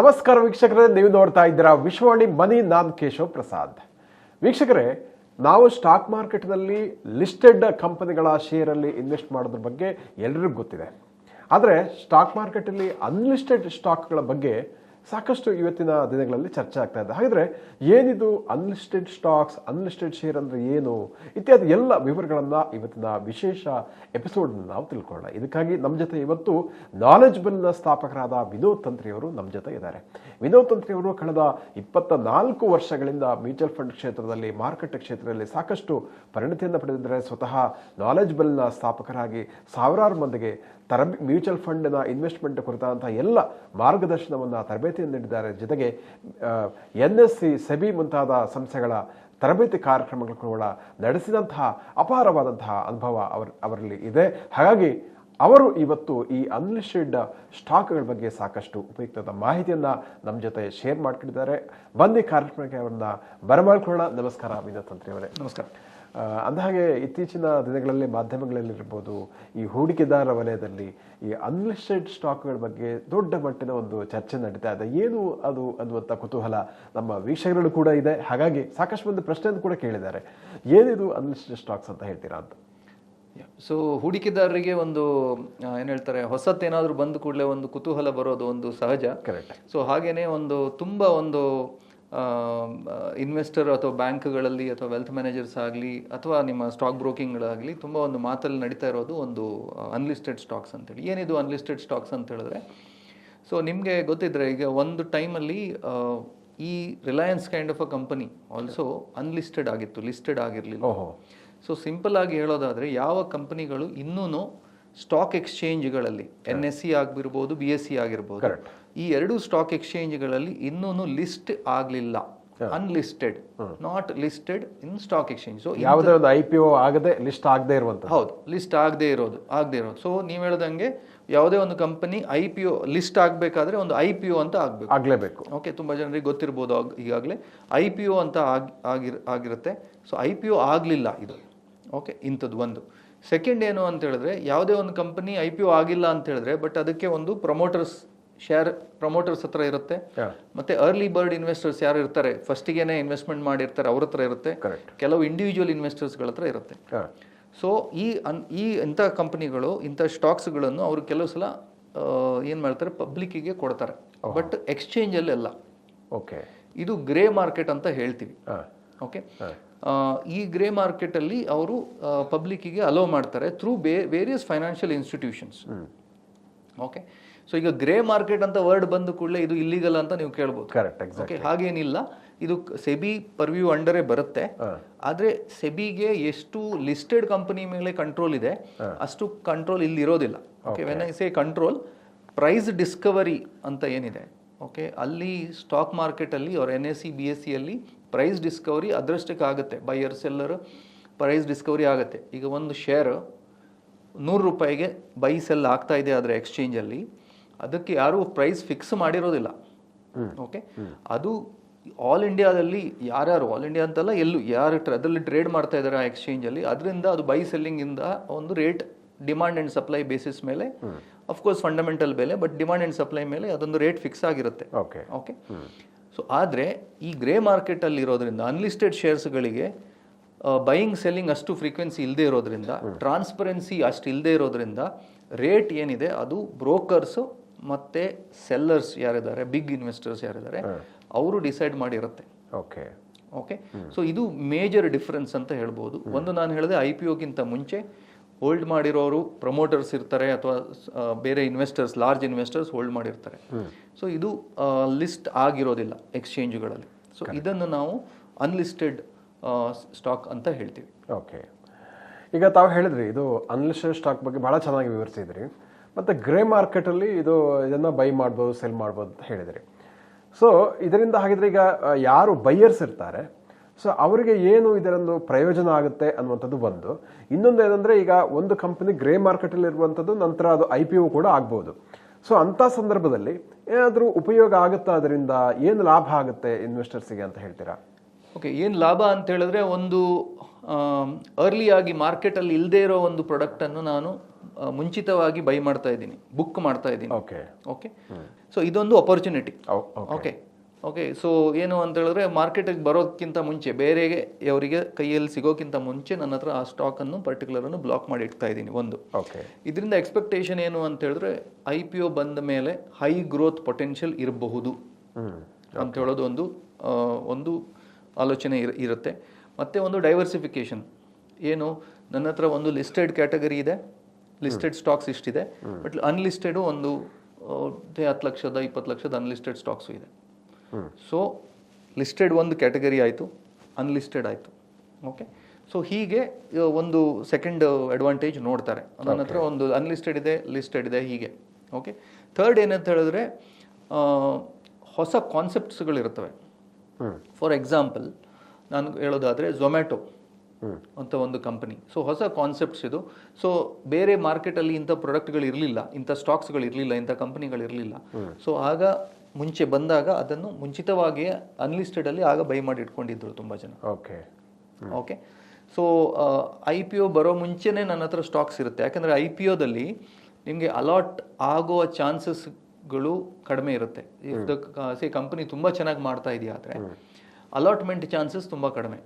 ನಮಸ್ಕಾರ ವೀಕ್ಷಕರೇ, ನೀವು ನೋಡ್ತಾ ಇದ್ದೀರಾ ವಿಶ್ವವಾಣಿ ಮನಿ ನಾನ್ ಕೇಶವ್ ಪ್ರಸಾದ್. ವೀಕ್ಷಕರೇ, ನಾವು ಸ್ಟಾಕ್ ಮಾರ್ಕೆಟ್ನಲ್ಲಿ ಲಿಸ್ಟೆಡ್ ಕಂಪನಿಗಳ ಶೇರಲ್ಲಿ ಇನ್ವೆಸ್ಟ್ ಮಾಡೋದ್ರ ಬಗ್ಗೆ ಎಲ್ಲರಿಗೂ ಗೊತ್ತಿದೆ. ಆದರೆ, ಸ್ಟಾಕ್ ಮಾರ್ಕೆಟಲ್ಲಿ ಅನ್ಲಿಸ್ಟೆಡ್ ಸ್ಟಾಕ್ಗಳ ಬಗ್ಗೆ ಸಾಕಷ್ಟು ಇವತ್ತಿನ ದಿನಗಳಲ್ಲಿ ಚರ್ಚೆ ಆಗ್ತಾ ಇದೆ. ಹಾಗಿದ್ರೆ ಏನಿದು ಅನ್ಲಿಸ್ಟೆಡ್ ಸ್ಟಾಕ್ಸ್ ಅನ್ಲಿಸ್ಟೆಡ್ ಶೇರ್ ಅಂದ್ರೆ ಏನು? ಇತ್ಯಾದಿ ಎಲ್ಲ ವಿವರಗಳನ್ನು ಇವತ್ತಿನ ವಿಶೇಷ ಎಪಿಸೋಡ್ ನಾವು ತಿಳ್ಕೊಳ್ಳೋಣ. ಇದಕ್ಕಾಗಿ ನಮ್ಮ ಜೊತೆ ಇವತ್ತು ನಾಲೆಜ್ಬಲ್ನ ಸ್ಥಾಪಕರಾದ ವಿನೋದ್ ತಂತ್ರಿಯವರು ನಮ್ಮ ಜೊತೆ ಇದ್ದಾರೆ. ವಿನೋದ್ ತಂತ್ರಿಯವರು ಕಳೆದ ಇಪ್ಪತ್ತ ನಾಲ್ಕು ವರ್ಷಗಳಿಂದ ಮ್ಯೂಚುವಲ್ ಫಂಡ್ ಕ್ಷೇತ್ರದಲ್ಲಿ, ಮಾರುಕಟ್ಟೆ ಕ್ಷೇತ್ರದಲ್ಲಿ ಸಾಕಷ್ಟು ಪರಿಣತಿಯನ್ನು ಪಡೆದಿದ್ದಾರೆ. ಸ್ವತಃ ನಾಲೆಜ್ಬಲ್ನ ಸ್ಥಾಪಕರಾಗಿ ಸಾವಿರಾರು ಮಂದಿಗೆ ತರಬೇ ಮ್ಯೂಚುವಲ್ ಫಂಡ್ನ ಇನ್ವೆಸ್ಟ್ಮೆಂಟ್ ಕುರಿತಾದಂಥ ಎಲ್ಲ ಮಾರ್ಗದರ್ಶನವನ್ನು ತರಬೇತಿಯನ್ನು ನೀಡಿದ್ದಾರೆ. ಜೊತೆಗೆ ಎನ್ ಎಸ್ ಸಿ ಸೆಬಿ ಮುಂತಾದ ಸಂಸ್ಥೆಗಳ ತರಬೇತಿ ಕಾರ್ಯಕ್ರಮಗಳು ಕೂಡ ನಡೆಸಿದಂತಹ ಅಪಾರವಾದಂತಹ ಅನುಭವ ಅವರ, ಅವರಲ್ಲಿ ಇದೆ. ಹಾಗಾಗಿ ಅವರು ಇವತ್ತು ಈ ಅನ್ಲಿಸ್ಟೆಡ್ ಸ್ಟಾಕ್ಗಳ ಬಗ್ಗೆ ಸಾಕಷ್ಟು ಉಪಯುಕ್ತದ ಮಾಹಿತಿಯನ್ನು ನಮ್ಮ ಜೊತೆ ಶೇರ್ ಮಾಡ್ಕೊಂಡಿದ್ದಾರೆ. ಬಂದಿ ಕಾರ್ಯಕ್ರಮಕ್ಕೆ ಅವರನ್ನ ಬರಮಾಡ್ಕೊಳ್ಳೋಣ. ನಮಸ್ಕಾರ, ವಿನೋದ್ ತಂತ್ರಿ ಅವರೇ. ನಮಸ್ಕಾರ. ಅಂದಹಾಗೆ ಇತ್ತೀಚಿನ ದಿನಗಳಲ್ಲಿ ಮಾಧ್ಯಮಗಳಲ್ಲಿರ್ಬೋದು ಈ ಹೂಡಿಕೆದಾರ ವಲಯದಲ್ಲಿ ಈ ಅನ್ಲಿಸ್ಟೆಡ್ ಸ್ಟಾಕ್ಗಳ ಬಗ್ಗೆ ದೊಡ್ಡ ಮಟ್ಟಿನ ಒಂದು ಚರ್ಚೆ ನಡೀತಾ ಇದೆ. ಏನು ಅದು ಅನ್ನುವಂಥ ಕುತೂಹಲ ನಮ್ಮ ವೀಕ್ಷಕರಲ್ಲೂ ಕೂಡ ಇದೆ. ಹಾಗಾಗಿ ಸಾಕಷ್ಟು ಒಂದು ಪ್ರಶ್ನೆಯನ್ನು ಕೂಡ ಕೇಳಿದ್ದಾರೆ. ಏನಿದು ಅನ್ಲಿಸ್ಟೆಡ್ ಸ್ಟಾಕ್ಸ್ ಅಂತ ಹೇಳ್ತೀರಾ ಅಂತ? ಸೊ ಹೂಡಿಕೆದಾರರಿಗೆ ಒಂದು ಏನು ಹೇಳ್ತಾರೆ ಹೊಸತ್ತೇನಾದರೂ ಬಂದ ಕೂಡಲೇ ಒಂದು ಕುತೂಹಲ ಬರೋದು ಒಂದು ಸಹಜ. ಕರೆಕ್ಟ್ ಸೊ ಹಾಗೇನೆ ಒಂದು ತುಂಬ ಒಂದು ಇನ್ವೆಸ್ಟರ್ ಅಥವಾ ಬ್ಯಾಂಕ್ಗಳಲ್ಲಿ ಅಥವಾ ವೆಲ್ತ್ ಮ್ಯಾನೇಜರ್ಸ್ ಆಗಲಿ ಅಥವಾ ನಿಮ್ಮ ಸ್ಟಾಕ್ ಬ್ರೋಕಿಂಗ್ಗಳಾಗಲಿ ತುಂಬ ಒಂದು ಮಾತಲ್ಲಿ ನಡೀತಾ ಇರೋದು ಒಂದು ಅನ್ಲಿಸ್ಟೆಡ್ ಸ್ಟಾಕ್ಸ್ ಅಂತೇಳಿ. ಏನಿದು ಅನ್ಲಿಸ್ಟೆಡ್ ಸ್ಟಾಕ್ಸ್ ಅಂತ ಹೇಳಿದ್ರೆ ಸೊ ನಿಮಗೆ ಗೊತ್ತಿದ್ರೆ ಈಗ ಒಂದು ಟೈಮಲ್ಲಿ ಈ Reliance kind of a company also unlisted ಆಗಿತ್ತು ಲಿಸ್ಟೆಡ್ ಆಗಿರಲಿಲ್ಲ. ಓಹೋ. ಸೊ ಸಿಂಪಲ್ ಆಗಿ ಹೇಳೋದಾದರೆ ಯಾವ ಕಂಪನಿಗಳು ಇನ್ನೂ ಸ್ಟಾಕ್ ಎಕ್ಸ್ಚೇಂಜ್ಗಳಲ್ಲಿ ಎನ್ ಎಸ್ ಸಿ ಆಗಿರ್ಬೋದು ಬಿ ಎಸ್ ಸಿ ಆಗಿರ್ಬೋದು. ಈ ಎರಡು ಸ್ಟಾಕ್ ಎಕ್ಸ್ಚೇಂಜ್ಗಳಲ್ಲಿ ಇನ್ನೂ ಲಿಸ್ಟ್ ಆಗಲಿಲ್ಲ. Unlisted not listed in stock exchange so ಯಾವುದೇ ಒಂದು ಐ ಪಿ ಒ ಆಗದೆ ಲಿಸ್ಟ್ ಆಗದೆ ಇರುವಂತ ಹೌದು. ಲಿಸ್ಟ್ ಆಗದೆ ಇರೋದು ಆಗದೆ ಇರೋದು. ಸೊ ನೀವು ಹೇಳ್ದಂಗೆ ಯಾವುದೇ ಒಂದು company I P O list ಆಗಬೇಕಾದ್ರೆ ಒಂದು ಐ ಪಿ ಒ ಅಂತ ಆಗಬೇಕು. ಆಗಲೇಬೇಕು. ಓಕೆ ತುಂಬ ಜನರಿಗೆ ಗೊತ್ತಿರ್ಬೋದು ಈಗಾಗಲೇ. ಐ ಪಿ ಒ ಅಂತ ಆಗ್ ಆಗಿರ್ ಆಗಿರುತ್ತೆ. ಸೊ ಐ ಪಿ ಒ ಆಗಲಿಲ್ಲ ಇದು. ಓಕೆ ಇಂಥದ್ದು ಒಂದು. ಸೆಕೆಂಡ್ ಏನು ಅಂತ ಹೇಳಿದ್ರೆ ಯಾವುದೇ ಒಂದು ಕಂಪನಿ ಐ ಪಿ ಒ ಆಗಿಲ್ಲ ಅಂತ ಹೇಳಿದ್ರೆ ಬಟ್ ಅದಕ್ಕೆ ಒಂದು ಪ್ರಮೋಟರ್ಸ್ ಶೇರ್ ಪ್ರಮೋಟರ್ಸ್ ಹತ್ರ ಇರುತ್ತೆ. ಮತ್ತೆ ಅರ್ಲಿ ಬರ್ಡ್ ಇನ್ವೆಸ್ಟರ್ಸ್ ಯಾರು ಇರ್ತಾರೆ ಫಸ್ಟಿಗೆನೆ ಇನ್ವೆಸ್ಟ್ಮೆಂಟ್ ಮಾಡಿರ್ತಾರೆ ಅವ್ರ ಹತ್ರ ಇರುತ್ತೆ. ಕೆಲವು ಇಂಡಿವಿಜುವಲ್ ಇನ್ವೆಸ್ಟರ್ಸ್ಗಳ ಹತ್ರ ಇರುತ್ತೆ. ಸೊ ಈ ಅನ್ ಈ ಇಂಥ ಕಂಪನಿಗಳು ಇಂಥ ಸ್ಟಾಕ್ಸ್ಗಳನ್ನು ಅವರು ಕೆಲವು ಸಲ ಏನು ಮಾಡ್ತಾರೆ ಪಬ್ಲಿಕ್ಕಿಗೆ ಕೊಡ್ತಾರೆ. ಬಟ್ ಎಕ್ಸ್ಚೇಂಜಲ್ಲಿ ಅಲ್ಲ ಓಕೆ ಇದು ಗ್ರೇ ಮಾರ್ಕೆಟ್ ಅಂತ ಹೇಳ್ತೀವಿ. ಓಕೆ ಈ ಗ್ರೇ ಮಾರ್ಕೆಟಲ್ಲಿ ಅವರು ಪಬ್ಲಿಕ್ಕಿಗೆ ಅಲೋ ಮಾಡ್ತಾರೆ through by various financial institutions okay so ಈಗ ಗ್ರೇ ಮಾರ್ಕೆಟ್ ಅಂತ ವರ್ಡ್ ಬಂದ ಕೂಡಲೇ ಇದು ಇಲ್ಲಿಗಲ್ ಅಂತ ನೀವು ಕೇಳ್ಬೋದು. ಕರೆಕ್ಟ್ ಓಕೆ ಹಾಗೇನಿಲ್ಲ. ಇದು ಸೆಬಿ ಪರ್ವ್ಯೂ ಅಂಡರೇ ಬರುತ್ತೆ. ಆದರೆ ಸೆಬಿಗೆ ಎಷ್ಟು ಲಿಸ್ಟೆಡ್ ಕಂಪನಿ ಮೇಲೆ ಕಂಟ್ರೋಲ್ ಇದೆ ಅಷ್ಟು ಕಂಟ್ರೋಲ್ ಇಲ್ಲಿ ಇರೋದಿಲ್ಲ. Okay when I say control price discovery ಅಂತ ಏನಿದೆ. ಓಕೆ ಅಲ್ಲಿ ಸ್ಟಾಕ್ ಮಾರ್ಕೆಟಲ್ಲಿ ಅವ್ರ N S C B S ಸಿಯಲ್ಲಿ ಪ್ರೈಸ್ ಡಿಸ್ಕವರಿ ಅದರಷ್ಟಕ್ಕೆ ಆಗುತ್ತೆ ಬೈಯರ್ ಸೆಲ್ಲರ್ ಪ್ರೈಸ್ ಡಿಸ್ಕವರಿ ಆಗುತ್ತೆ. ಈಗ ಒಂದು ಶೇರ್ ನೂರು ರೂಪಾಯಿಗೆ ಬೈ ಸೆಲ್ ಆಗ್ತಾ ಇದೆ ಆದರೆ ಎಕ್ಸ್ಚೇಂಜಲ್ಲಿ ಅದಕ್ಕೆ ಯಾರೂ ಪ್ರೈಸ್ ಫಿಕ್ಸ್ ಮಾಡಿರೋದಿಲ್ಲ. ಓಕೆ ಅದು ಆಲ್ ಇಂಡಿಯಾದಲ್ಲಿ ಯಾರ್ಯಾರು ಆಲ್ ಇಂಡಿಯಾ ಅಂತಲ್ಲ ಎಲ್ಲೂ ಯಾರು ಅದರಲ್ಲಿ ಟ್ರೇಡ್ ಮಾಡ್ತಾ ಇದ್ದಾರೆ ಆ ಎಕ್ಸ್ಚೇಂಜಲ್ಲಿ ಅದರಿಂದ ಅದು ಬೈ ಸೆಲ್ಲಿಂಗಿಂದ ಒಂದು rate demand and supply basis ಮೇಲೆ ಅಫ್ಕೋರ್ಸ್ ಫಂಡಮೆಂಟಲ್ ಬೆಲೆ ಬಟ್ ಡಿಮಾಂಡ್ ಆ್ಯಂಡ್ ಸಪ್ಲೈ ಮೇಲೆ ಅದೊಂದು ರೇಟ್ ಫಿಕ್ಸ್ ಆಗಿರುತ್ತೆ. ಓಕೆ ಓಕೆ ಸೊ ಆದರೆ ಈ ಗ್ರೇ ಮಾರ್ಕೆಟಲ್ಲಿ ಇರೋದ್ರಿಂದ ಅನ್ಲಿಸ್ಟೆಡ್ ಶೇರ್ಸ್ಗಳಿಗೆ ಬೈಯಿಂಗ್ ಸೆಲ್ಲಿಂಗ್ ಅಷ್ಟು ಫ್ರೀಕ್ವೆನ್ಸಿ ಇಲ್ಲದೆ ಇರೋದ್ರಿಂದ ಟ್ರಾನ್ಸ್ಪರೆನ್ಸಿ ಅಷ್ಟು ಇಲ್ಲದೆ ಇರೋದ್ರಿಂದ ರೇಟ್ ಏನಿದೆ ಅದು ಬ್ರೋಕರ್ಸು ಮತ್ತು ಸೆಲ್ಲರ್ಸ್ ಯಾರಿದ್ದಾರೆ ಬಿಗ್ ಇನ್ವೆಸ್ಟರ್ಸ್ ಯಾರಿದ್ದಾರೆ ಅವರು ಡಿಸೈಡ್ ಮಾಡಿರುತ್ತೆ. ಓಕೆ ಓಕೆ ಸೊ ಇದು ಮೇಜರ್ ಡಿಫ್ರೆನ್ಸ್ ಅಂತ ಹೇಳ್ಬೋದು. ಒಂದು ನಾನು ಹೇಳಿದೆ ಐ ಪಿ ಒಗಿಂತ ಮುಂಚೆ ಹೋಲ್ಡ್ ಮಾಡಿರೋರು ಪ್ರಮೋಟರ್ಸ್ ಇರ್ತಾರೆ ಅಥವಾ ಬೇರೆ ಇನ್ವೆಸ್ಟರ್ಸ್ ಲಾರ್ಜ್ ಇನ್ವೆಸ್ಟರ್ಸ್ ಹೋಲ್ಡ್ ಮಾಡಿರ್ತಾರೆ. ಸೊ ಇದು ಲಿಸ್ಟ್ ಆಗಿರೋದಿಲ್ಲ ಎಕ್ಸ್ಚೇಂಜುಗಳಲ್ಲಿ ಸೊ ಇದನ್ನು ನಾವು ಅನ್ಲಿಸ್ಟೆಡ್ ಸ್ಟಾಕ್ ಅಂತ ಹೇಳ್ತೀವಿ. ಓಕೆ ಈಗ ತಾವು ಹೇಳಿದ್ರಿ ಇದು ಅನ್ಲಿಸ್ಟೆಡ್ ಸ್ಟಾಕ್ ಬಗ್ಗೆ ಭಾಳ ಚೆನ್ನಾಗಿ ವಿವರಿಸಿದ್ರಿ. ಮತ್ತು ಗ್ರೇ ಮಾರ್ಕೆಟಲ್ಲಿ ಇದು ಇದನ್ನು ಬೈ ಮಾಡ್ಬೋದು ಸೆಲ್ ಮಾಡ್ಬೋದು ಅಂತ ಹೇಳಿದ್ರಿ. ಸೊ ಇದರಿಂದ ಹಾಗಿದ್ರೆ ಈಗ ಯಾರು ಬೈಯರ್ಸ್ ಇರ್ತಾರೆ ಸೊ ಅವರಿಗೆ ಏನು ಇದರೊಂದು ಪ್ರಯೋಜನ ಆಗುತ್ತೆ ಅನ್ನುವಂಥದ್ದು ಒಂದು. ಇನ್ನೊಂದು ಏನಂದರೆ ಈಗ ಒಂದು ಕಂಪನಿ ಗ್ರೇ ಮಾರ್ಕೆಟಲ್ಲಿ ಇರುವಂಥದ್ದು ನಂತರ ಅದು ಐ ಪಿ ಒ ಕೂಡ ಆಗ್ಬೋದು. ಸೊ ಅಂಥ ಸಂದರ್ಭದಲ್ಲಿ ಏನಾದರೂ ಉಪಯೋಗ ಆಗುತ್ತಾ ಅದರಿಂದ? ಏನು ಲಾಭ ಆಗುತ್ತೆ ಇನ್ವೆಸ್ಟರ್ಸಿಗೆ ಅಂತ ಹೇಳ್ತೀರಾ? ಓಕೆ ಏನು ಲಾಭ ಅಂತ ಹೇಳಿದ್ರೆ ಒಂದು ಅರ್ಲಿಯಾಗಿ ಮಾರ್ಕೆಟಲ್ಲಿ ಇಲ್ಲದೇ ಇರೋ ಒಂದು ಪ್ರಾಡಕ್ಟನ್ನು ನಾನು ಮುಂಚಿತವಾಗಿ ಬೈ ಮಾಡ್ತಾ ಇದ್ದೀನಿ ಬುಕ್ ಮಾಡ್ತಾ ಇದ್ದೀನಿ. ಓಕೆ ಓಕೆ ಸೊ ಇದೊಂದು ಅಪರ್ಚುನಿಟಿ ಓಕೆ ಓಕೆ ಸೊ ಏನು ಅಂತ ಹೇಳಿದ್ರೆ ಮಾರ್ಕೆಟಿಗೆ ಬರೋದಕ್ಕಿಂತ ಮುಂಚೆ ಬೇರೆಗೆ ಅವರಿಗೆ ಕೈಯಲ್ಲಿ ಸಿಗೋಕ್ಕಿಂತ ಮುಂಚೆ ನನ್ನ ಹತ್ರ ಆ ಸ್ಟಾಕನ್ನು ಪರ್ಟಿಕ್ಯುಲರನ್ನು ಬ್ಲಾಕ್ ಮಾಡಿ ಇಡ್ತಾ ಇದ್ದೀನಿ ಒಂದು. ಓಕೆ ಇದರಿಂದ ಎಕ್ಸ್ಪೆಕ್ಟೇಷನ್ ಏನು ಅಂತ ಹೇಳಿದ್ರೆ ಐ ಪಿ ಒ ಬಂದ ಮೇಲೆ ಹೈ ಗ್ರೋತ್ ಪೊಟೆನ್ಷಿಯಲ್ ಇರಬಹುದು ಅಂತ ಹೇಳೋದು ಒಂದು ಒಂದು ಆಲೋಚನೆ ಇರ್- ಇರುತ್ತೆ. ಮತ್ತೆ ಒಂದು ಡೈವರ್ಸಿಫಿಕೇಶನ್ ಏನು ನನ್ನ ಹತ್ರ ಒಂದು ಲಿಸ್ಟೆಡ್ ಕ್ಯಾಟಗರಿ ಇದೆ ಲಿಸ್ಟೆಡ್ ಸ್ಟಾಕ್ಸ್ ಇಷ್ಟಿದೆ ಬಟ್ ಅನ್ಲಿಸ್ಟೆಡು ಒಂದು ಹತ್ತು ಲಕ್ಷದ ಇಪ್ಪತ್ತು ಲಕ್ಷದ ಅನ್ಲಿಸ್ಟೆಡ್ ಸ್ಟಾಕ್ಸು ಇದೆ. ಸೊ ಲಿಸ್ಟೆಡ್ ಒಂದು ಕ್ಯಾಟಗರಿ ಆಯಿತು ಅನ್ಲಿಸ್ಟೆಡ್ ಆಯಿತು. ಓಕೆ ಸೊ ಹೀಗೆ ಒಂದು ಸೆಕೆಂಡ್ ಅಡ್ವಾಂಟೇಜ್ ನೋಡ್ತಾರೆ. ನನ್ನ ಹತ್ರ ಒಂದು ಅನ್ಲಿಸ್ಟೆಡ್ ಇದೆ ಲಿಸ್ಟೆಡ್ ಇದೆ ಹೀಗೆ. ಓಕೆ ಥರ್ಡ್ ಏನಂತ ಹೇಳಿದ್ರೆ ಹೊಸ ಕಾನ್ಸೆಪ್ಟ್ಸ್ಗಳಿರ್ತವೆ ಫಾರ್ ಎಕ್ಸಾಂಪಲ್ ನಾನು ಹೇಳೋದಾದರೆ ಝೊಮ್ಯಾಟೊ ಅಂತ ಒಂದು ಕಂಪನಿ ಸೊ ಹೊಸ ಕಾನ್ಸೆಪ್ಟ್ಸ್ ಇದು. ಸೊ ಬೇರೆ ಮಾರ್ಕೆಟಲ್ಲಿ ಇಂಥ ಪ್ರಾಡಕ್ಟ್ಗಳು ಇರಲಿಲ್ಲ ಇಂಥ ಸ್ಟಾಕ್ಸ್ಗಳು ಇರಲಿಲ್ಲ ಇಂಥ ಕಂಪನಿಗಳು ಇರಲಿಲ್ಲ. ಸೊ ಆಗ ಮುಂಚೆ ಬಂದಾಗ ಅದನ್ನು ಮುಂಚಿತವಾಗಿಯೇ ಅನ್ಲಿಸ್ಟೆಡಲ್ಲಿ ಆಗ ಬೈ ಮಾಡಿ ಇಟ್ಕೊಂಡಿದ್ರು ತುಂಬಾ ಜನ. Okay okay so I P O ಬರೋ ಮುಂಚೆನೇ ನನ್ನ ಹತ್ರ ಸ್ಟಾಕ್ಸ್ ಇರುತ್ತೆ. ಯಾಕಂದ್ರೆ ಐ ಪಿ ಒದಲ್ಲಿ ನಿಮಗೆ ಅಲಾಟ್ ಆಗುವ ಚಾನ್ಸಸ್ಗಳು ಕಡಿಮೆ ಇರುತ್ತೆ. ಸೇ ಕಂಪನಿ ತುಂಬ ಚೆನ್ನಾಗಿ ಮಾಡ್ತಾ ಇದೆಯಾ ಆದರೆ ಅಲಾಟ್ಮೆಂಟ್ ಚಾನ್ಸಸ್ ತುಂಬ ಕಡಿಮೆ.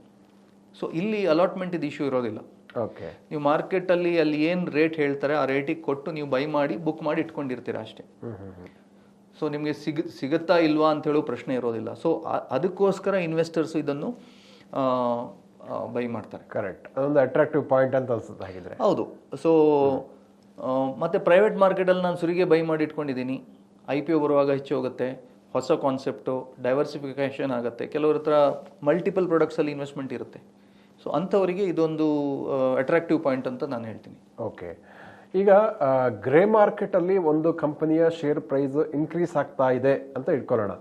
ಸೊ ಇಲ್ಲಿ ಅಲಾಟ್ಮೆಂಟ್ ಇದು ಇಶ್ಯೂ ಇರೋದಿಲ್ಲ. ಓಕೆ ನೀವು ಮಾರ್ಕೆಟಲ್ಲಿ ಅಲ್ಲಿ ಏನು ರೇಟ್ ಹೇಳ್ತಾರೆ ಆ ರೇಟಿಗೆ ಕೊಟ್ಟು ನೀವು ಬೈ ಮಾಡಿ ಬುಕ್ ಮಾಡಿ ಇಟ್ಕೊಂಡಿರ್ತೀರ ಅಷ್ಟೇ. ಸೊ ನಿಮಗೆ ಸಿಗ ಸಿಗುತ್ತಾ ಇಲ್ವಾ ಅಂತ ಹೇಳೋ ಪ್ರಶ್ನೆ ಇರೋದಿಲ್ಲ. ಸೊ ಅದಕ್ಕೋಸ್ಕರ ಇನ್ವೆಸ್ಟರ್ಸ್ ಇದನ್ನು ಬೈ ಮಾಡ್ತಾರೆ. ಕರೆಕ್ಟ್ ಅದೊಂದು ಅಟ್ರಾಕ್ಟಿವ್ ಪಾಯಿಂಟ್ ಅಂತ ಅನ್ಸುತ್ತೆ ಹಾಗಿದ್ರೆ. ಹೌದು. ಸೊ ಮತ್ತೆ ಪ್ರೈವೇಟ್ ಮಾರ್ಕೆಟಲ್ಲಿ ನಾನು ಸುರಿಗೆ ಬೈ ಮಾಡಿ ಇಟ್ಕೊಂಡಿದ್ದೀನಿ. ಐ ಪಿ ಒ ಬರುವಾಗ ಹೆಚ್ಚು ಹೋಗುತ್ತೆ. ಹೊಸ ಕಾನ್ಸೆಪ್ಟು ಡೈವರ್ಸಿಫಿಕೇಷನ್ ಆಗುತ್ತೆ. ಕೆಲವ್ರ ಹತ್ರ ಮಲ್ಟಿಪಲ್ ಪ್ರಾಡಕ್ಟ್ಸಲ್ಲಿ ಇನ್ವೆಸ್ಟ್ಮೆಂಟ್ ಇರುತ್ತೆ. ಸೊ ಅಂಥವರಿಗೆ ಇದೊಂದು ಅಟ್ರಾಕ್ಟಿವ್ ಪಾಯಿಂಟ್ ಅಂತ ನಾನು ಹೇಳ್ತೀನಿ. ಓಕೆ ಈಗ ಗ್ರೇ ಮಾರ್ಕೆಟಲ್ಲಿ ಒಂದು ಕಂಪನಿಯ ಶೇರ್ ಪ್ರೈಸ್ ಇನ್ಕ್ರೀಸ್ ಆಗ್ತಾ ಇದೆ ಅಂತ ಇಟ್ಕೊಳ್ಳೋಣ.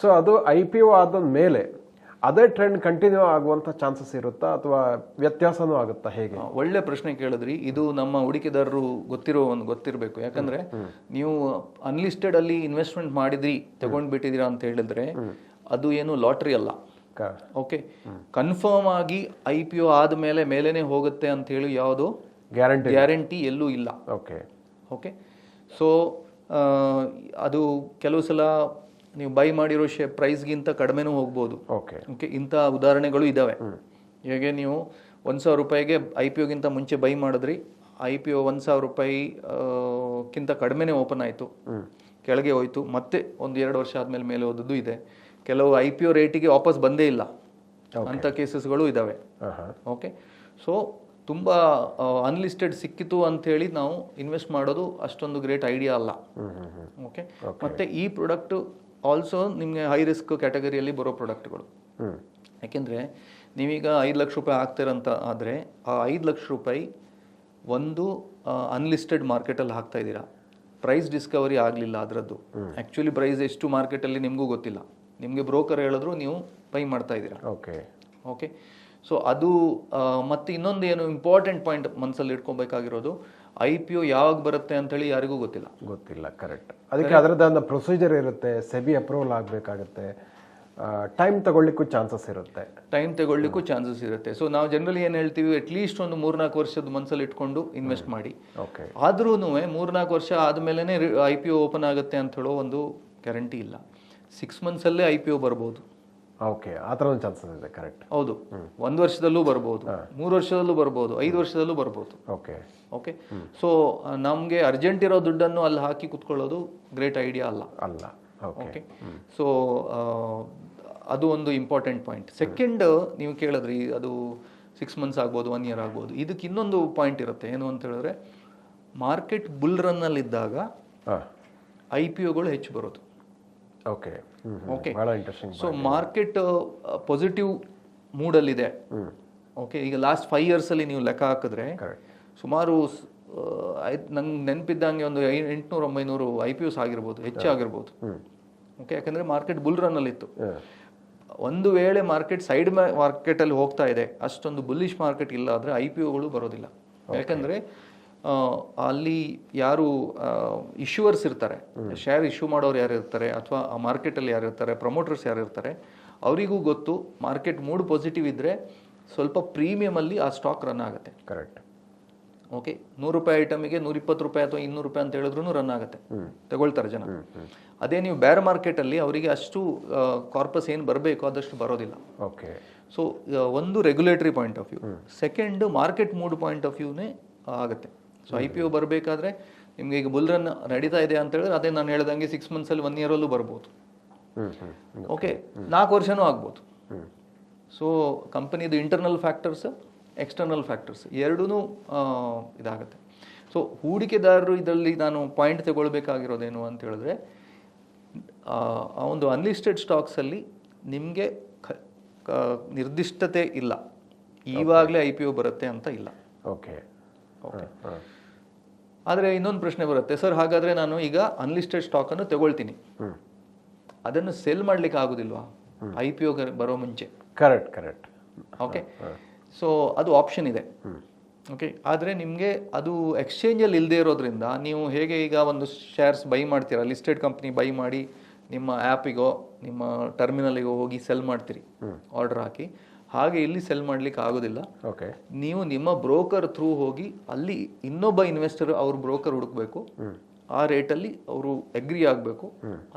ಸೊ ಅದು ಐ ಪಿ ಒ ಆದ ಮೇಲೆ ಅದೇ ಟ್ರೆಂಡ್ ಕಂಟಿನ್ಯೂ ಆಗುವಂಥ ಚಾನ್ಸಸ್ ಇರುತ್ತಾ ಅಥವಾ ವ್ಯತ್ಯಾಸನೂ ಆಗುತ್ತಾ ಹೇಗೆ? ಒಳ್ಳೆ ಪ್ರಶ್ನೆ ಕೇಳಿದ್ರಿ. ಇದು ನಮ್ಮ ಹೂಡಿಕೆದಾರರು ಗೊತ್ತಿರೋ ಒಂದು ಗೊತ್ತಿರಬೇಕು. ಯಾಕಂದ್ರೆ ನೀವು ಅನ್ಲಿಸ್ಟೆಡ್ ಅಲ್ಲಿ ಇನ್ವೆಸ್ಟ್ಮೆಂಟ್ ಮಾಡಿದ್ರಿ ತಗೊಂಡ್ಬಿಟ್ಟಿದ್ದೀರಾ ಅಂತ ಹೇಳಿದ್ರೆ ಅದು ಏನು ಲಾಟ್ರಿ ಅಲ್ಲ. ಓಕೆ ಕನ್ಫರ್ಮ್ ಆಗಿ ಐ ಪಿ ಒ ಆದಮೇಲೆ ಮೇಲೇನೆ ಹೋಗುತ್ತೆ ಅಂತ ಹೇಳಿ ಯಾವುದು? ಗ್ಯಾರಂಟಿ ಗ್ಯಾರಂಟಿ ಎಲ್ಲೂ ಇಲ್ಲ. ಓಕೆ ಓಕೆ ಸೊ ಅದು ಕೆಲವು ಸಲ ನೀವು ಬೈ ಮಾಡಿರೋ ಶೇ ಪ್ರೈಸ್ಗಿಂತ ಕಡಿಮೆನೂ ಹೋಗ್ಬೋದು. ಓಕೆ ಓಕೆ ಇಂಥ ಉದಾಹರಣೆಗಳು ಇದ್ದಾವೆ ಹೇಗೆ ನೀವು ಒಂದು ಸಾವಿರ ರೂಪಾಯಿಗೆ ಐ ಪಿ ಒಗಿಂತ ಮುಂಚೆ ಬೈ ಮಾಡಿದ್ರಿ. ಐ ಪಿ ಒ ಒಂದು ಸಾವಿರ ರೂಪಾಯಿ ಆ, ಕ್ಕಿಂತ ಕಡಿಮೆನೇ ಓಪನ್ ಆಯಿತು. ಕೆಳಗೆ ಹೋಯಿತು. ಮತ್ತೆ ಒಂದು ಎರಡು ವರ್ಷ ಆದಮೇಲೆ ಮೇಲೆ ಹೋದದ್ದು ಇದೆ. ಕೆಲವು ಐ ಪಿ ಒ ರೇಟಿಗೆ ವಾಪಸ್ ಬಂದೇ ಇಲ್ಲ. ಅಂಥ ಕೇಸಸ್ಗಳು ಇದ್ದಾವೆ ಹಾಂ ಹಾಂ ಓಕೆ ಸೊ ತುಂಬ ಅನ್ಲಿಸ್ಟೆಡ್ ಸಿಕ್ಕಿತು ಅಂಥೇಳಿ ನಾವು ಇನ್ವೆಸ್ಟ್ ಮಾಡೋದು ಅಷ್ಟೊಂದು ಗ್ರೇಟ್ ಐಡಿಯಾ ಅಲ್ಲ. ಓಕೆ ಮತ್ತೆ ಈ ಪ್ರಾಡಕ್ಟ್ ಆಲ್ಸೋ ನಿಮಗೆ ಹೈ ರಿಸ್ಕ್ ಕ್ಯಾಟಗರಿಯಲ್ಲಿ ಬರೋ ಪ್ರಾಡಕ್ಟ್ಗಳು ಯಾಕೆಂದರೆ ನೀವೀಗ ಐದು ಲಕ್ಷ ರೂಪಾಯಿ ಹಾಕ್ತೀರಂತ ಆದರೆ ಆ ಐದು ಲಕ್ಷ ರೂಪಾಯಿ ಒಂದು ಅನ್ಲಿಸ್ಟೆಡ್ ಮಾರ್ಕೆಟಲ್ಲಿ ಹಾಕ್ತಾ ಇದ್ದೀರಾ. ಪ್ರೈಸ್ ಡಿಸ್ಕವರಿ ಆಗಲಿಲ್ಲ ಅದರದ್ದು. ಆ್ಯಕ್ಚುಲಿ ಪ್ರೈಸ್ ಎಷ್ಟು ಮಾರ್ಕೆಟಲ್ಲಿ ನಿಮಗೂ ಗೊತ್ತಿಲ್ಲ. ನಿಮಗೆ ಬ್ರೋಕರ್ ಹೇಳಿದ್ರು ನೀವು ಪೈ ಮಾಡ್ತಾ ಇದ್ದೀರಾ. ಓಕೆ ಓಕೆ ಸೊ ಅದು ಮತ್ತು ಇನ್ನೊಂದು ಏನು ಇಂಪಾರ್ಟೆಂಟ್ ಪಾಯಿಂಟ್ ಮನಸ್ಸಲ್ಲಿ ಇಟ್ಕೊಬೇಕಾಗಿರೋದು ಐ ಪಿ ಒ ಯಾವಾಗ ಬರುತ್ತೆ ಅಂತೇಳಿ ಯಾರಿಗೂ ಗೊತ್ತಿಲ್ಲ. ಗೊತ್ತಿಲ್ಲ ಕರೆಕ್ಟ್ ಅದಕ್ಕೆ ಅದರದ್ದು ಒಂದು ಪ್ರೊಸೀಜರ್ ಇರುತ್ತೆ ಸೆಬಿ ಅಪ್ರೂವಲ್ ಆಗಬೇಕಾಗುತ್ತೆ ಟೈಮ್ ತಗೊಳ್ಳಿಕ್ಕೂ ಚಾನ್ಸಸ್ ಇರುತ್ತೆ. ಟೈಮ್ ತಗೊಳ್ಳಿಕ್ಕೂ ಚಾನ್ಸಸ್ ಇರುತ್ತೆ. ಸೊ ನಾವು ಜನರಲಿ ಏನು ಹೇಳ್ತೀವಿ ಅಟ್ಲೀಸ್ಟ್ ಒಂದು ಮೂರ್ನಾಲ್ಕು ವರ್ಷದ ಮನಸ್ಸಲ್ಲಿ ಇಟ್ಕೊಂಡು ಇನ್ವೆಸ್ಟ್ ಮಾಡಿ. ಓಕೆ ಆದ್ರೂ ಮೂರ್ನಾಲ್ಕು ವರ್ಷ ಆದಮೇಲೆ ಐ ಪಿ ಒ ಓಪನ್ ಆಗುತ್ತೆ ಅಂತ ಹೇಳೋ ಒಂದು ಗ್ಯಾರಂಟಿ ಇಲ್ಲ. ಸಿಕ್ಸ್ ಮಂತ್ಸಲ್ಲೇ ಐ ಪಿ ಓ ಬರ್ಬೋದು. ಓಕೆ ಆ ಥರ ಒಂದು ಚಾನ್ಸಸ್ ಇದೆ ಕರೆಕ್ಟ್ ಹೌದು. ಒಂದು ವರ್ಷದಲ್ಲೂ ಬರ್ಬೋದು ಮೂರು ವರ್ಷದಲ್ಲೂ ಬರ್ಬೋದು ಐದು ವರ್ಷದಲ್ಲೂ ಬರ್ಬೋದು. ಓಕೆ ಓಕೆ ಸೊ ನಮಗೆ ಅರ್ಜೆಂಟ್ ಇರೋ ದುಡ್ಡನ್ನು ಅಲ್ಲಿ ಹಾಕಿ ಕುತ್ಕೊಳ್ಳೋದು ಗ್ರೇಟ್ ಐಡಿಯಾ ಅಲ್ಲ. ಅಲ್ಲ. ಓಕೆ ಸೊ ಅದು ಒಂದು ಇಂಪಾರ್ಟೆಂಟ್ ಪಾಯಿಂಟ್ ಸೆಕೆಂಡ್ ನೀವು ಕೇಳಿದ್ರಿ ಅದು ಸಿಕ್ಸ್ ಮಂತ್ಸ್ ಆಗ್ಬೋದು ಒನ್ ಇಯರ್ ಆಗ್ಬೋದು. ಇದಕ್ಕೆ ಇನ್ನೊಂದು ಪಾಯಿಂಟ್ ಇರುತ್ತೆ. ಏನು ಅಂತ ಹೇಳಿದ್ರೆ ಮಾರ್ಕೆಟ್ ಬುಲ್ ರನ್ನಲ್ಲಿದ್ದಾಗ ಐ ಪಿ ಒಗಳು ಹೆಚ್ಚು ಬರೋದು. ಓಕೆ ಓಕೆ ಬಹಳ ಇಂಟ್ರೆಸ್ಟಿಂಗ್ ಸೊ ಮಾರ್ಕೆಟ್ ಪಾಸಿಟಿವ್ ಮೂಡಲ್ಲಿದೆ ಓಕೆ ಈಗ ಲಾಸ್ಟ್ ಫೈವ್ ಇಯರ್ಸಲ್ಲಿ ನೀವು ಲೆಕ್ಕ ಹಾಕಿದ್ರೆ ಸುಮಾರು ಸುಮಾರು ನಂಗೆ ನೆನಪಿದ್ದಂಗೆ ಒಂದು ಐ ಎಂಟುನೂರು ಒಂಬೈನೂರು ಐ ಪಿ ಯುಸ್ ಆಗಿರ್ಬೋದು ಹೆಚ್ಚಾಗಿರ್ಬೋದು ಓಕೆ ಯಾಕಂದರೆ ಮಾರ್ಕೆಟ್ ಬುಲ್ ರನ್ನಲ್ಲಿತ್ತು ಒಂದು ವೇಳೆ ಮಾರ್ಕೆಟ್ ಸೈಡ್ ಮಾರ್ಕೆಟಲ್ಲಿ ಹೋಗ್ತಾ ಇದೆ ಅಷ್ಟೊಂದು ಬುಲ್ಲಿಶ್ ಮಾರ್ಕೆಟ್ ಇಲ್ಲ ಆದರೆ ಐ ಪಿ ಒಗಳು ಬರೋದಿಲ್ಲ. ಯಾಕಂದರೆ ಅಲ್ಲಿ ಯಾರು ಇಶ್ಯೂವರ್ಸ್ ಇರ್ತಾರೆ. ಶೇರ್ ಇಶ್ಯೂ ಮಾಡೋರು ಯಾರು ಇರ್ತಾರೆ ಅಥವಾ ಆ ಮಾರ್ಕೆಟಲ್ಲಿ ಯಾರು ಇರ್ತಾರೆ ಪ್ರಮೋಟರ್ಸ್ ಯಾರು ಇರ್ತಾರೆ ಅವರಿಗೂ ಗೊತ್ತು ಮಾರ್ಕೆಟ್ ಮೂಡ್ ಪಾಸಿಟಿವ್ ಇದ್ದರೆ ಸ್ವಲ್ಪ ಪ್ರೀಮಿಯಮಲ್ಲಿ ಆ ಸ್ಟಾಕ್ ರನ್ ಆಗುತ್ತೆ. ಕರೆಕ್ಟ್ ಓಕೆ ನೂರು ರೂಪಾಯಿ ಐಟಮಿಗೆ ನೂರ ಇಪ್ಪತ್ತು ರೂಪಾಯಿ ಅಥವಾ ಇನ್ನೂರು ರೂಪಾಯಿ ಅಂತ ಹೇಳಿದ್ರು ರನ್ ಆಗುತ್ತೆ. ತಗೊಳ್ತಾರೆ ಜನ. ಅದೇ ನೀವು ಬೇರೆ ಮಾರ್ಕೆಟಲ್ಲಿ ಅವರಿಗೆ ಅಷ್ಟು ಕಾರ್ಪಸ್ ಏನು ಬರಬೇಕು ಆದಷ್ಟು ಬರೋದಿಲ್ಲ. ಓಕೆ ಸೊ ಒಂದು regulatory point of view second market mood point of ವ್ಯೂನೇ ಆಗುತ್ತೆ. ಸೊ ಐ ಪಿ ಒ ಬರಬೇಕಾದ್ರೆ ನಿಮಗೆ ಈಗ ಬುಲ್ ರನ್ ನಡೀತಾ ಇದೆ ಅಂತ ಹೇಳಿದ್ರೆ ಅದೇ ನಾನು ಹೇಳ್ದಂಗೆ ಸಿಕ್ಸ್ ಮಂತ್ಸಲ್ಲಿ ಒನ್ ಇಯರಲ್ಲೂ ಬರ್ಬೋದು. ಓಕೆ ನಾಲ್ಕು ವರ್ಷನೂ ಆಗ್ಬೋದು. ಸೊ ಕಂಪನಿದು ಇಂಟರ್ನಲ್ ಫ್ಯಾಕ್ಟರ್ಸ್ ಎಕ್ಸ್ಟರ್ನಲ್ ಫ್ಯಾಕ್ಟರ್ಸ್ ಎರಡೂ ಇದಾಗುತ್ತೆ. ಸೊ ಹೂಡಿಕೆದಾರರು ಇದರಲ್ಲಿ ನಾನು ಪಾಯಿಂಟ್ ತಗೊಳ್ಬೇಕಾಗಿರೋದೇನು ಅಂತ ಹೇಳಿದ್ರೆ ಆ ಆ ಒಂದು ಅನ್ಲಿಸ್ಟೆಡ್ ಸ್ಟಾಕ್ಸಲ್ಲಿ ನಿಮಗೆ ನಿರ್ದಿಷ್ಟತೆ ಇಲ್ಲ. ಈವಾಗಲೇ ಐ ಪಿ ಒ ಬರುತ್ತೆ ಅಂತ ಇಲ್ಲ. ಓಕೆ ಓಕೆ ಆದರೆ ಇನ್ನೊಂದು ಪ್ರಶ್ನೆ ಬರುತ್ತೆ. ಸರ್ ಹಾಗಾದರೆ ನಾನು ಈಗ ಅನ್ಲಿಸ್ಟೆಡ್ ಸ್ಟಾಕನ್ನು ತಗೊಳ್ತೀನಿ. ಅದನ್ನು ಸೆಲ್ ಮಾಡ್ಲಿಕ್ಕೆ ಆಗೋದಿಲ್ವಾ? ಐ ಪಿ ಒ ಬರೋ ಮುಂಚೆ. ಕರೆಕ್ಟ್ ಕರೆಕ್ಟ್ ಓಕೆ ಸೊ ಅದು ಆಪ್ಷನ್ ಇದೆ. ಓಕೆ ಆದರೆ ನಿಮಗೆ ಅದು ಎಕ್ಸ್ಚೇಂಜಲ್ಲಿ ಇಲ್ಲದೆ ಇರೋದ್ರಿಂದ ನೀವು ಹೇಗೆ ಈಗ ಒಂದು ಶೇರ್ಸ್ ಬೈ ಮಾಡ್ತೀರಾ? ಲಿಸ್ಟೆಡ್ ಕಂಪ್ನಿ ಬೈ ಮಾಡಿ ನಿಮ್ಮ ಆ್ಯಪಿಗೋ ನಿಮ್ಮ ಟರ್ಮಿನಲಿಗೋ ಹೋಗಿ ಸೆಲ್ ಮಾಡ್ತೀರಿ. ಆರ್ಡರ್ ಹಾಕಿ. ಹಾಗೆ ಇಲ್ಲಿ ಸೆಲ್ ಮಾಡ್ಲಿಕ್ಕೆ ಆಗೋದಿಲ್ಲ. ಓಕೆ ನೀವು ನಿಮ್ಮ ಬ್ರೋಕರ್ ಥ್ರೂ ಹೋಗಿ ಅಲ್ಲಿ ಇನ್ನೊಬ್ಬ ಇನ್ವೆಸ್ಟರ್ ಅವ್ರ ಬ್ರೋಕರ್ ಹುಡುಕ್ಬೇಕು. ಆ ರೇಟಲ್ಲಿ ಅವರು ಅಗ್ರಿ ಆಗಬೇಕು.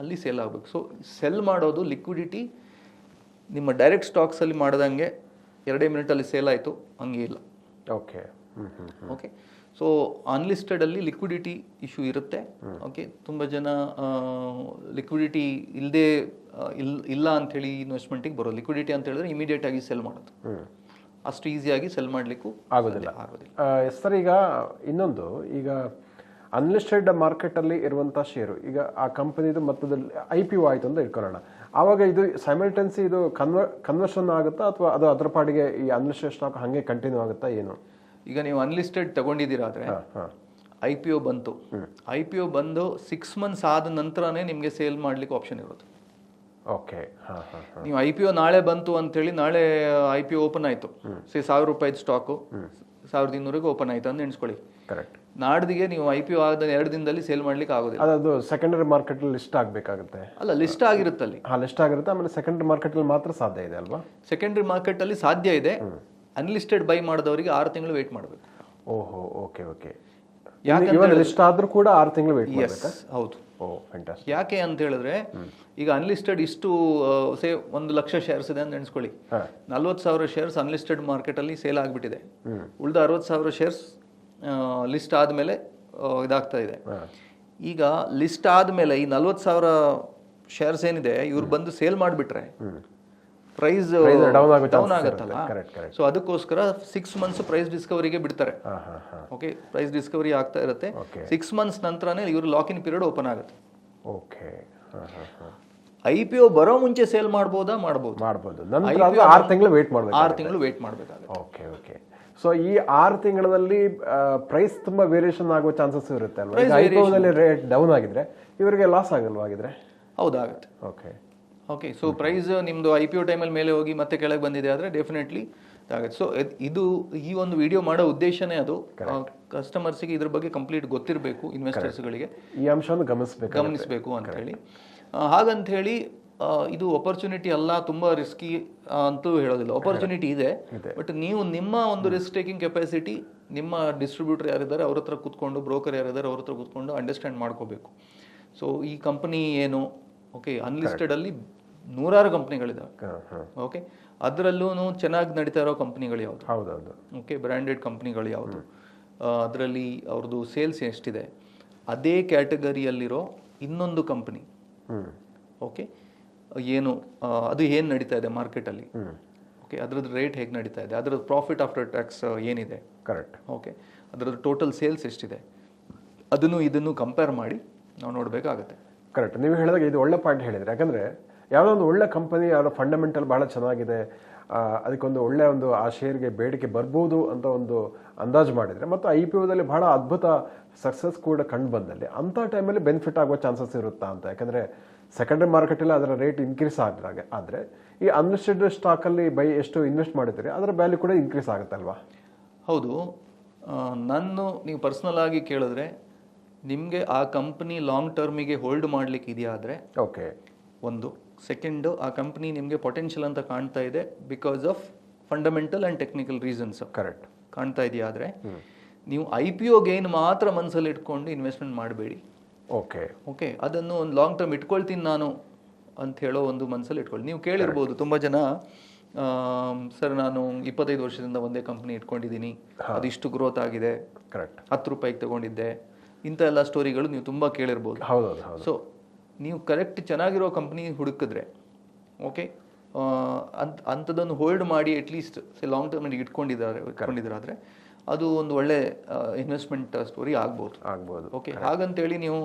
ಅಲ್ಲಿ ಸೇಲ್ ಆಗಬೇಕು. ಸೊ ಸೆಲ್ ಮಾಡೋದು ಲಿಕ್ವಿಡಿಟಿ ನಿಮ್ಮ ಡೈರೆಕ್ಟ್ ಸ್ಟಾಕ್ಸಲ್ಲಿ ಮಾಡಿದಂಗೆ ಎರಡೇ ಮಿನಿಟಲ್ಲಿ ಸೇಲ್ ಆಯಿತು. ಹಂಗೆ ಇಲ್ಲ. ಓಕೆ ಓಕೆ ಸೊ ಅನ್ಲಿಸ್ಟೆಡಲ್ಲಿ ಲಿಕ್ವಿಡಿಟಿ ಇಶ್ಯೂ ಇರುತ್ತೆ. ಓಕೆ ತುಂಬ ಜನ ಲಿಕ್ವಿಡಿಟಿ ಇಲ್ಲದೆ ಇಲ್ಲ ಇಲ್ಲ ಅಂಥೇಳಿ ಇನ್ವೆಸ್ಟ್ಮೆಂಟಿಗೆ ಬರೋದು. ಲಿಕ್ವಿಡಿಟಿ ಅಂತ ಹೇಳಿದ್ರೆ ಇಮಿಡಿಯೇಟ್ ಆಗಿ ಸೆಲ್ ಮಾಡೋದು. ಅಷ್ಟು ಈಸಿಯಾಗಿ ಸೆಲ್ ಮಾಡಲಿಕ್ಕೂ ಆಗೋದಿಲ್ಲ. ಆಗೋದಿಲ್ಲ. ಸರ್ ಈಗ ಇನ್ನೊಂದು ಈಗ ಅನ್ಲಿಸ್ಟೆಡ್ ಮಾರ್ಕೆಟಲ್ಲಿ ಇರುವಂಥ ಶೇರು ಈಗ ಆ ಕಂಪನಿದು ಮೊತ್ತದಲ್ಲಿ ಐ ಪಿ ಒ ಆಯಿತು ಅಂತ ಇಟ್ಕೊಳ್ಳೋಣ. ಆವಾಗ ಇದು ಸೈಮಲ್ಟೆನ್ಸಿ ಇದು ಕನ್ವರ್ ಕನ್ವರ್ಷನ್ ಆಗುತ್ತಾ ಅಥವಾ ಅದು ಅದರ ಪಾಡಿಗೆ ಈ ಅನ್ಲಿಸ್ಟೆಡ್ ಸ್ಟಾಕ್ ಹಾಗೆ ಕಂಟಿನ್ಯೂ ಆಗುತ್ತಾ ಏನು? ಈಗ ನೀವು ಅನ್ಲಿಸ್ಟೆಡ್ ತಗೊಂಡಿದ್ದೀರಾದ್ರೆ ಐ ಪಿ ಒ ಬಂತು. ಐ ಪಿ ಒ ಬಂದು ಸಿಕ್ಸ್ ಮಂತ್ಸ್ ಆದ ನಂತರನೇ ನಿಮಗೆ ಸೇಲ್ ಮಾಡ್ಲಿಕ್ಕೆ ಆಪ್ಷನ್ ಇರೋದು. ಓಕೆ. ನೀವು ಐ ಪಿ ಒ ನಾಳೆ ಬಂತು ಅಂತೇಳಿ ನಾಳೆ ಐ ಪಿ ಒ ಓಪನ್ ಆಯಿತು. ಸಿ ಸಾವಿರ ರೂಪಾಯಿದು ಸ್ಟಾಕು ಸಾವಿರದ ಇನ್ನೂರಿಗೆ ಓಪನ್ ಆಯಿತು ಅಂತ ಎಣಿಸ್ಕೊಳ್ಳಿ ಕರೆಕ್ಟ್ ನಾಡ್ದಿಗೆ ನೀವು ಐ ಪಿ ಒ ಆದ ಎರಡು ದಿನದಲ್ಲಿ ಸೇಲ್ ಮಾಡ್ಲಿಕ್ಕೆ ಆಗೋದಿಲ್ಲ. ಅದು ಸೆಕೆಂಡರಿ ಮಾರ್ಕೆಟ್ ಲಿಸ್ಟ್ ಆಗಬೇಕಾಗುತ್ತೆ. ಅಲ್ಲ ಲಿಸ್ಟ್ ಆಗಿರುತ್ತಲ್ಲಿ. ಹಾಂ ಲಿಸ್ಟ್ ಆಗಿರುತ್ತೆ ಆಮೇಲೆ ಸೆಕೆಂಡರಿ ಮಾರ್ಕೆಟಲ್ಲಿ ಮಾತ್ರ ಸಾಧ್ಯ ಇದೆ ಅಲ್ವಾ? ಸೆಕೆಂಡ್ರಿ ಮಾರ್ಕೆಟಲ್ಲಿ ಸಾಧ್ಯ ಇದೆ. ಅನ್ಲಿಸ್ಟೆಡ್ ಬೈ ಮಾಡಿದವರಿಗೆ ಆರು ತಿಂಗಳು ವೇಟ್ ಮಾಡಬೇಕು. ಓಹೋ ಓಕೆ ಓಕೆ ಲಿಸ್ಟ್ ಆದ್ರೂ ಕೂಡ ಆರು ತಿಂಗಳು ವೇಟ್ ಮಾಡಬೇಕಾ? ಹೌದು. ಯಾಕೆ ಅಂತ ಹೇಳಿದ್ರೆ ಈಗ ಅನ್ಲಿಸ್ಟೆಡ್ ಇಷ್ಟು ಸೇ ಒಂದು ಲಕ್ಷ ಶೇರ್ಸ್ ಇದೆ ಅಂತ ಎಣಿಸ್ಕೊಳ್ಳಿ. ನಲ್ವತ್ತು ಸಾವಿರ ಶೇರ್ಸ್ ಅನ್ಲಿಸ್ಟೆಡ್ ಮಾರ್ಕೆಟ್ ಅಲ್ಲಿ ಸೇಲ್ ಆಗಿಬಿಟ್ಟಿದೆ. ಉಳಿದ ಅರವತ್ತು ಸಾವಿರ ಶೇರ್ಸ್ ಲಿಸ್ಟ್ ಆದ್ಮೇಲೆ ಇದಾಗ್ತಾ ಇದೆ. ಈಗ ಲಿಸ್ಟ್ ಆದ್ಮೇಲೆ ಈ ನಲ್ವತ್ತು ಸಾವಿರ ಶೇರ್ಸ್ ಏನಿದೆ ಇವ್ರು ಬಂದು ಸೇಲ್ ಮಾಡಿಬಿಟ್ರೆ ಪ್ರೈಸ್ ಡೌನ್ ಆಗುತ್ತಲ್ಲ. ಸೊ ಅದಕ್ಕೋಸ್ಕರ ಸಿಕ್ಸ್ ಮಂತ್ಸ್ ಪ್ರೈಸ್ ಡಿಸ್ಕವರಿಗೆ ಬಿಡ್ತಾರೆ. ಓಕೆ ಪ್ರೈಸ್ ಡಿಸ್ಕವರಿ ಆಗ್ತಾ ಇರುತ್ತೆ. ಸಿಕ್ಸ್ ಮಂತ್ಸ್ ನಂತರನೇ ಇವರು ಲಾಕ್ ಇನ್ ಪೀರಿಯಡ್ ಓಪನ್ ಆಗುತ್ತೆ. ಓಕೆ ಹಾಂ ಹಾಂ ಹಾಂ. ಐ ಪಿ ಒ ಬರೋ ಮುಂಚೆ ಸೇಲ್ ಮಾಡ್ಬೋದಾ? ಮಾಡ್ಬೋದು. ಮಾಡ್ಬೋದು. ಆರು ತಿಂಗಳು ವೇಟ್ ಮಾಡಬೇಕು ಆರು ತಿಂಗಳು ವೇಟ್ ಮಾಡಬೇಕಾಗುತ್ತೆ. ಓಕೆ ಓಕೆ ಸೊ ಈ ಆರು ತಿಂಗಳಲ್ಲಿ ಪ್ರೈಸ್ ತುಂಬಾ ವೇರಿಯೇಷನ್ ಆಗೋ ಚಾನ್ಸಸ್ ಇರುತ್ತೆ ಅಲ್ವಾ? ಐಪಿಒದಲ್ಲಿ ರೇಟ್ ಡೌನ್ ಆಗಿದ್ರೆ ಇವರಿಗೆ ಲಾಸ್ ಆಗಲ್ವಾ ಆಗಿದ್ರೆ? ಹೌದಾಗುತ್ತೆ ಓಕೆ ಓಕೆ ಸೊ ಪ್ರೈಸ್ ನಿಮ್ಮದು ಐ ಪಿ ಒ ಟೈಮಲ್ಲಿ ಮೇಲೆ ಹೋಗಿ ಮತ್ತೆ ಕೆಳಗೆ ಬಂದಿದೆ ಆದರೆ ಡೆಫಿನೆಟ್ಲಿ ಆಗುತ್ತೆ ಸೊ ಇದು ಈ ಒಂದು ವಿಡಿಯೋ ಮಾಡೋ ಉದ್ದೇಶನೇ ಅದು. ಕಸ್ಟಮರ್ಸಿಗೆ ಇದ್ರ ಬಗ್ಗೆ ಕಂಪ್ಲೀಟ್ ಗೊತ್ತಿರಬೇಕು ಇನ್ವೆಸ್ಟರ್ಸ್ಗಳಿಗೆ ಈ ಅಂಶವನ್ನು ಗಮನಿಸಬೇಕು ಗಮನಿಸಬೇಕು ಅಂತ ಹೇಳಿ. ಹಾಗಂತ ಹೇಳಿ ಇದು ಅಪರ್ಚುನಿಟಿ ಅಲ್ಲ ತುಂಬ ರಿಸ್ಕಿ ಅಂತೂ ಹೇಳೋದಿಲ್ಲ. ಅಪರ್ಚುನಿಟಿ ಇದೆ. ಬಟ್ ನೀವು ನಿಮ್ಮ ಒಂದು ರಿಸ್ಕ್ ಟೇಕಿಂಗ್ ಕೆಪಾಸಿಟಿ ನಿಮ್ಮ ಡಿಸ್ಟ್ರಿಬ್ಯೂಟರ್ ಯಾರಿದ್ದಾರೆ ಅವ್ರ ಹತ್ರ ಕೂತ್ಕೊಂಡು ಬ್ರೋಕರ್ ಯಾರಿದ್ದಾರೆ ಅವ್ರ ಹತ್ರ ಕೂತ್ಕೊಂಡು ಅಂಡರ್ಸ್ಟ್ಯಾಂಡ್ ಮಾಡ್ಕೋಬೇಕು. ಸೊ ಈ ಕಂಪನಿ ಏನು ಓಕೆ ಅನ್ಲಿಸ್ಟೆಡ್ ಅಲ್ಲಿ ನೂರಾರು ಕಂಪ್ನಿಗಳಿದಾವೆ. ಓಕೆ ಅದರಲ್ಲೂ ಚೆನ್ನಾಗಿ ನಡೀತಾ ಇರೋ ಕಂಪ್ನಿಗಳು ಯಾವುದು? ಹೌದೌದು. ಓಕೆ ಬ್ರ್ಯಾಂಡೆಡ್ ಕಂಪ್ನಿಗಳು ಯಾವುದು? ಅದರಲ್ಲಿ ಅವ್ರದ್ದು ಸೇಲ್ಸ್ ಎಷ್ಟಿದೆ? ಅದೇ ಕ್ಯಾಟಗರಿಯಲ್ಲಿರೋ ಇನ್ನೊಂದು ಕಂಪ್ನಿ. ಓಕೆ ಏನು ಅದು ಏನು ನಡೀತಾ ಇದೆ ಮಾರ್ಕೆಟಲ್ಲಿ ಓಕೆ ಅದ್ರದ್ದು ರೇಟ್ ಹೇಗೆ ನಡೀತಾ ಇದೆ? ಅದರದ್ದು ಪ್ರಾಫಿಟ್ ಆಫ್ಟರ್ ಟ್ಯಾಕ್ಸ್ ಏನಿದೆ? ಕರೆಕ್ಟ್ ಓಕೆ ಅದರದ್ದು ಟೋಟಲ್ ಸೇಲ್ಸ್ ಎಷ್ಟಿದೆ? ಅದನ್ನು ಇದನ್ನು ಕಂಪೇರ್ ಮಾಡಿ ನಾವು ನೋಡಬೇಕಾಗತ್ತೆ. ಕರೆಕ್ಟ್. ನೀವು ಹೇಳಿದಾಗ ಇದು ಒಳ್ಳೆ ಪಾಯಿಂಟ್ ಹೇಳಿದ್ರೆ. ಯಾಕಂದ್ರೆ ಯಾವುದೋ ಒಂದು ಒಳ್ಳೆ ಕಂಪನಿ ಅದರ ಫಂಡಮೆಂಟಲ್ ಬಹಳ ಚೆನ್ನಾಗಿದೆ ಅದಕ್ಕೊಂದು ಒಳ್ಳೆ ಒಂದು, ಆ ಶೇರ್ಗೆ ಬೇಡಿಕೆ ಬರ್ಬೋದು ಅಂತ ಒಂದು ಅಂದಾಜು ಮಾಡಿದರೆ, ಮತ್ತು ಐ ಪಿ ಒದಲ್ಲಿ ಬಹಳ ಅದ್ಭುತ ಸಕ್ಸಸ್ ಕೂಡ ಕಂಡು ಬಂದಲ್ಲಿ. ಅಂಥ ಟೈಮಲ್ಲಿ ಬೆನಿಫಿಟ್ ಆಗುವ ಚಾನ್ಸಸ್ ಇರುತ್ತಾ ಅಂತ. ಯಾಕಂದರೆ ಸೆಕೆಂಡರಿ ಮಾರ್ಕೆಟಲ್ಲಿ ಅದರ ರೇಟ್ ಇನ್ಕ್ರೀಸ್ ಆದಾಗ ಆದರೆ ಈ ಅನ್ಲಿಸ್ಟೆಡ್ ಸ್ಟಾಕಲ್ಲಿ ಬೈ ಎಷ್ಟು ಇನ್ವೆಸ್ಟ್ ಮಾಡಿದರೆ ಅದರ ವ್ಯಾಲ್ಯೂ ಕೂಡ ಇನ್ಕ್ರೀಸ್ ಆಗುತ್ತಲ್ವಾ? ಹೌದು. ನಾನು ನೀವು ಪರ್ಸ್ನಲ್ ಆಗಿ ಕೇಳಿದ್ರೆ ನಿಮಗೆ ಆ ಕಂಪ್ನಿ ಲಾಂಗ್ ಟರ್ಮಿಗೆ ಹೋಲ್ಡ್ ಮಾಡ್ಲಿಕ್ಕೆ ಇದೆಯಾ ಆದರೆ? ಓಕೆ ಒಂದು. ಸೆಕೆಂಡು ಆ ಕಂಪ್ನಿ ನಿಮಗೆ ಪೊಟೆನ್ಷಿಯಲ್ ಅಂತ ಕಾಣ್ತಾ ಇದೆ because of fundamental and technical reasons correct ಕಾಣ್ತಾ ಇದೆಯಾ ಆದರೆ? ನೀವು ಐ ಪಿ ಒ ಗೇನ್ ಮಾತ್ರ ಮನಸ್ಸಲ್ಲಿ ಇಟ್ಕೊಂಡು ಇನ್ವೆಸ್ಟ್ಮೆಂಟ್ ಮಾಡಬೇಡಿ. ಓಕೆ ಓಕೆ ಅದನ್ನು ಒಂದು ಲಾಂಗ್ ಟರ್ಮ್ ಇಟ್ಕೊಳ್ತೀನಿ ನಾನು ಅಂತ ಹೇಳೋ ಒಂದು ಮನಸ್ಸಲ್ಲಿ ಇಟ್ಕೊಳ್ಳಿ. ನೀವು ಕೇಳಿರ್ಬೋದು ತುಂಬ ಜನ ಸರ್ ನಾನು ಇಪ್ಪತ್ತೈದು ವರ್ಷದಿಂದ ಒಂದೇ ಕಂಪ್ನಿ ಇಟ್ಕೊಂಡಿದ್ದೀನಿ. ಅದಿಷ್ಟು ಗ್ರೋತ್ ಆಗಿದೆ. ಕರೆಕ್ಟ್ ಹತ್ತು ರೂಪಾಯಿಗೆ ತಗೊಂಡಿದ್ದೆ. ಇಂಥ ಎಲ್ಲ ಸ್ಟೋರಿಗಳು ನೀವು ತುಂಬ ಕೇಳಿರ್ಬೋದು. ಹೌದು ಸೊ ನೀವು ಕರೆಕ್ಟ್ ಚೆನ್ನಾಗಿರೋ ಕಂಪ್ನಿ ಹುಡುಕಿದ್ರೆ ಓಕೆ ಅಂತ ಅಂಥದ್ದನ್ನು ಹೋಲ್ಡ್ ಮಾಡಿ ಅಟ್ಲೀಸ್ಟ್ ಲಾಂಗ್ ಟರ್ಮ್ ಇಟ್ಕೊಂಡಿದ್ದಾರೆ ಇಟ್ಕೊಂಡಿದ್ದಾದ್ರೆ ಅದು ಒಂದು ಒಳ್ಳೆ ಇನ್ವೆಸ್ಟ್ಮೆಂಟ್ ಸ್ಟೋರಿ ಆಗ್ಬೋದು. ಆಗ್ಬೋದು. ಓಕೆ ಹಾಗಂತೇಳಿ ನೀವು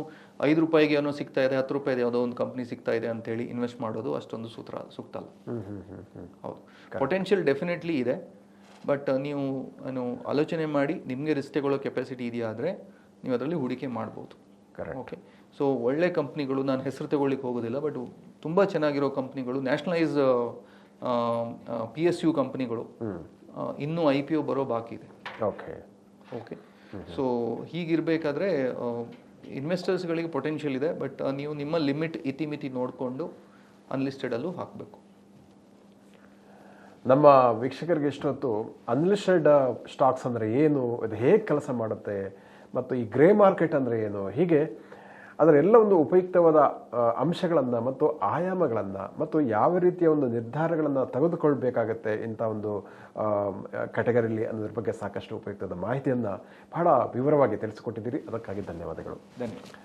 ಐದು ರೂಪಾಯಿಗೆ ಏನೋ ಸಿಗ್ತಾ ಇದೆ ಹತ್ತು ರೂಪಾಯಿಗೆ ಯಾವುದೋ ಒಂದು ಕಂಪ್ನಿ ಸಿಗ್ತಾ ಇದೆ ಅಂತೇಳಿ ಇನ್ವೆಸ್ಟ್ ಮಾಡೋದು ಅಷ್ಟೊಂದು ಸೂತ್ರ ಸೂಕ್ತ ಅಲ್ಲ ಹೌದು. ಪೊಟೆನ್ಷಿಯಲ್ ಡೆಫಿನೆಟ್ಲಿ ಇದೆ ಬಟ್ ನೀವು ಏನು ಆಲೋಚನೆ ಮಾಡಿ ನಿಮಗೆ ರಿಸ್ಕ್ ತಗೊಳ್ಳೋ ಕೆಪಾಸಿಟಿ ಇದೆಯಾ ಆದರೆ ನೀವು ಅದರಲ್ಲಿ ಹೂಡಿಕೆ ಮಾಡ್ಬೋದು. ಕರೆಕ್ಟ್ ಓಕೆ ಸೊ ಒಳ್ಳೆ ಕಂಪ್ನಿಗಳು ನಾನು ಹೆಸರು ತಗೊಳ್ಳಿಕ್ಕೆ ಹೋಗೋದಿಲ್ಲ ಬಟ್ ತುಂಬ ಚೆನ್ನಾಗಿರೋ ಕಂಪ್ನಿಗಳು ನ್ಯಾಷನಲೈಸ್ ಪಿ ಎಸ್ ಯು ಕಂಪ್ನಿಗಳು ಇನ್ನೂ ಐ ಪಿ ಒ ಬರೋ ಬಾಕಿ ಇದೆ. ಓಕೆ ಓಕೆ ಸೊ ಹೀಗಿರಬೇಕಾದ್ರೆ ಇನ್ವೆಸ್ಟರ್ಸ್ಗಳಿಗೆ ಪೊಟೆನ್ಷಿಯಲ್ ಇದೆ ಬಟ್ ನೀವು ನಿಮ್ಮ ಲಿಮಿಟ್ ಇತಿಮಿತಿ ನೋಡಿಕೊಂಡು ಅನ್ಲಿಸ್ಟೆಡಲ್ಲೂ ಹಾಕಬೇಕು. ನಮ್ಮ ವೀಕ್ಷಕರಿಗೆ ಇಷ್ಟೊತ್ತು ಅನ್ಲಿಸ್ಟೆಡ್ ಸ್ಟಾಕ್ಸ್ ಅಂದರೆ ಏನು ಇದು ಹೇಗೆ ಕೆಲಸ ಮಾಡುತ್ತೆ ಮತ್ತು ಈ ಗ್ರೇ ಮಾರ್ಕೆಟ್ ಅಂದರೆ ಏನು? ಹೀಗೆ ಅದರ ಎಲ್ಲ ಒಂದು ಉಪಯುಕ್ತವಾದ ಅಂಶಗಳನ್ನು ಮತ್ತು ಆಯಾಮಗಳನ್ನು ಮತ್ತು ಯಾವ ರೀತಿಯ ಒಂದು ನಿರ್ಧಾರಗಳನ್ನು ತೆಗೆದುಕೊಳ್ಬೇಕಾಗತ್ತೆ ಇಂಥ ಒಂದು ಕ್ಯಾಟಗರಿಲಿ ಅನ್ನೋದ್ರ ಬಗ್ಗೆ ಸಾಕಷ್ಟು ಉಪಯುಕ್ತವಾದ ಮಾಹಿತಿಯನ್ನು ಬಹಳ ವಿವರವಾಗಿ ತಿಳಿಸಿಕೊಟ್ಟಿದ್ದೀರಿ. ಅದಕ್ಕಾಗಿ ಧನ್ಯವಾದಗಳು. ಧನ್ಯವಾದ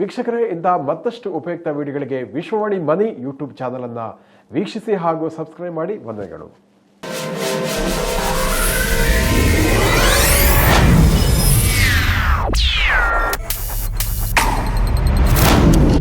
ವೀಕ್ಷಕರೇ ಇಂತಹ ಮತ್ತಷ್ಟು ಉಪಯುಕ್ತ ವಿಡಿಯೋಗಳಿಗೆ ವಿಶ್ವವಾಣಿ ಮನಿ ಯೂಟ್ಯೂಬ್ ಚಾನಲನ್ನು ಅನ್ನ ವೀಕ್ಷಿಸಿ ಹಾಗೂ ಸಬ್ಸ್ಕ್ರೈಬ್ ಮಾಡಿ. ವಂದನೆಗಳು.